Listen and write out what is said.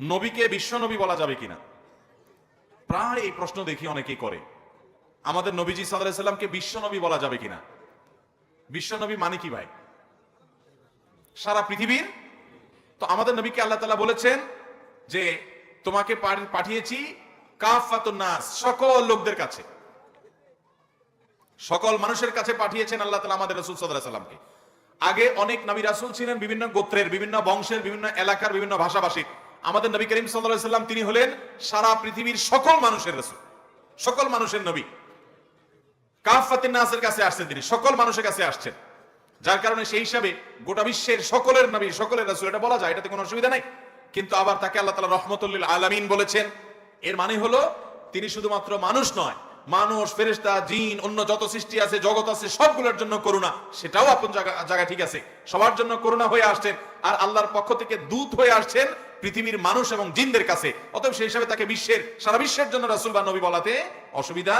নবীকে বিশ্ব নবী বলা যাবে কিনা? প্রায় এই প্রশ্ন দেখি অনেকেই করে। আমাদের নবীজি সাল্লামকে বিশ্ব নবী বলা যাবে কিনা? বিশ্ব নবী মানে কি ভাই? সারা পৃথিবীর? তো আমাদের নবীকে আল্লাহ তালা বলেছেন যে, তোমাকে পাঠিয়েছি কাফাতুন নাস, সকল লোকদের কাছে। সকল মানুষের কাছে পাঠিয়েছেন আল্লাহ তালা আমাদের রসুল সাল্লাহ আগে অনেক নবী রাসুল ছিলেন বিভিন্ন গোত্রের, বিভিন্ন বংশের, বিভিন্ন এলাকার, বিভিন্ন ভাষাভাষীর। আমাদের নবী করিম সাল্লাম তিনি হলেন সারা পৃথিবীর সকল মানুষের রসুল, সকল মানুষের নবী। কাফাতিন নাসের কাছে আসছেন তিনি, সকল মানুষের কাছে আসছেন। যার কারণে সেই হিসাবে গোটা বিশ্বের সকলের নবী, সকলের রসুল, এটা বলা যায়, এটাতে কোনো অসুবিধা নাই। কিন্তু আবার তাকে আল্লাহ তালা রহমতুল্লিল আলামিন বলেছেন, এর মানে হলো তিনি শুধুমাত্র মানুষ নয় মানুষ ফেরেস্তা জিন, অন্য যত সৃষ্টি আছে, জগৎ আছে, সবগুলোর জন্য করুণা। সেটাও আপন জায়গা ঠিক আছে। সবার জন্য করুণা হয়ে আসছেন আর আল্লাহর পক্ষ থেকে দূত হয়ে আসছেন পৃথিবীর মানুষ এবং জিনদের কাছে। অতএব সেই হিসাবে তাকে বিশ্বের, সারা বিশ্বের জন্য রাসুল বা নবী বলাতে অসুবিধা